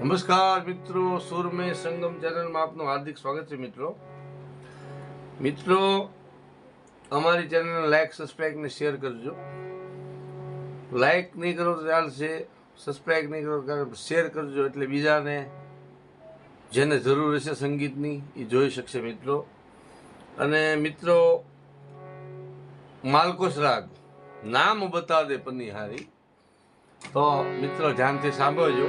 નમસ્કાર મિત્રો, સુરમે સંગમ ચેનલમાં આપનું હાર્દિક સ્વાગત છે મિત્રો. મિત્રો, અમારી ચેનલને લાઈક સબસ્ક્રાઈબ ને શેર કરજો. લાઈક નહીં કરો તો ચાલશે સબસ્ક્રાઈબ નહીં કરો શેર કરજો એટલે બીજાને જેને જરૂર હશે સંગીતની, એ જોઈ શકશે મિત્રો. અને મિત્રો, માલકોશ રાગ. નામ બતા દે પનિહારી. તો મિત્રો, ધ્યાનથી સાંભળજો.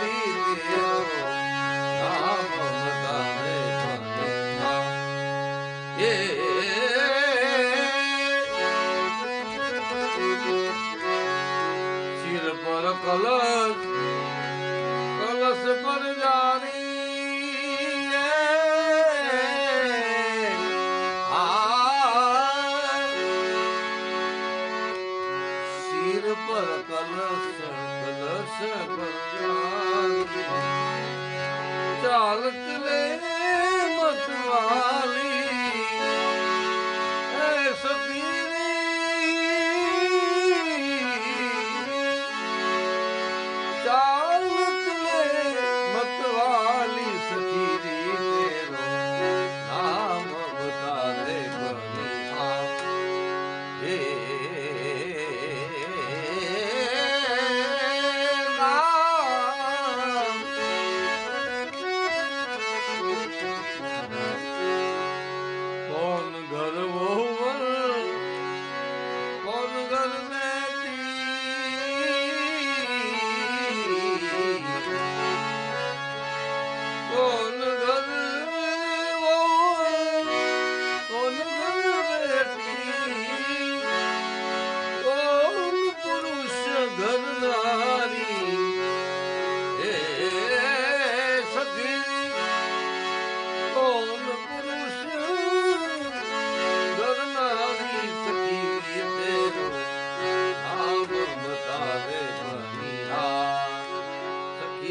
કલશ કલશ પર જાની શિર પર કલશ કલશ પર જાની ચાલત મતવાલી કોણ ઘર વહુ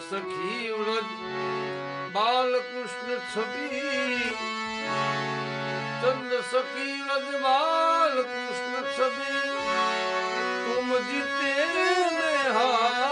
સખી વ્રજ બાલકૃષ્ણ છબી ચંદ્ર સખી વ્રજ બાલકૃષ્ણ છબી તુમ જીતે હા